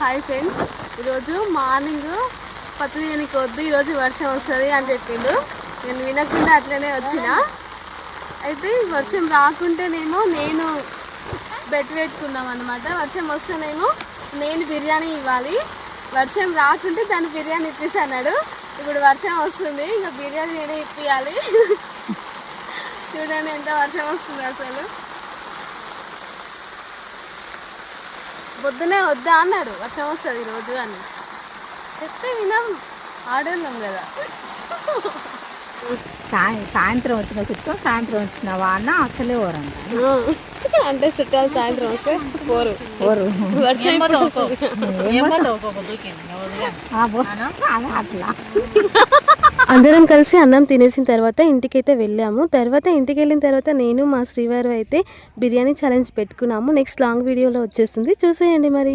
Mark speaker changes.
Speaker 1: Hi friends. ఈరోజు morning పత్తి దీనికి వద్దు ఈరోజు వర్షం వస్తుంది అని చెప్పిండు. నేను వినకుండా అట్లనే వచ్చిన. అయితే వర్షం రాకుంటేనేమో నేను బెట్ పెట్టుకున్నాం అనమాట వర్షం వస్తేనేమో నేను బిర్యానీ ఇవ్వాలి. వర్షం రాకుంటే తను బిర్యానీ ఇప్పిస్తా అన్నాడు. ఇప్పుడు వర్షం వస్తుంది ఇంకా బిర్యానీ నేనే ఇప్పియాలి. చూడండి ఎంత వర్షం వస్తుంది అసలు. పొద్దునే వద్దా అన్నాడు వర్షం వస్తుంది రోజు అని చెప్తే వినాం ఆడోళ్ళం కదా
Speaker 2: సాయ సాయంత్రం వచ్చిన చుట్టూ సాయంత్రం వచ్చిన వాన అసలే ఓరంట
Speaker 1: అంటే చుట్టాలు సాయంత్రం వస్తే పోరు
Speaker 2: ఓరు
Speaker 1: వర్షం
Speaker 2: అట్లా
Speaker 1: అందరం కలిసి అన్నం తినేసిన తర్వాత ఇంటికైతే వెళ్ళాము. తర్వాత ఇంటికి వెళ్ళిన తర్వాత నేను మా శ్రీవారు అయితే బిర్యానీ ఛాలెంజ్ పెట్టుకున్నాము. నెక్స్ట్ లాంగ్ వీడియోలో వచ్చేస్తుంది. చూసేయండి మరి.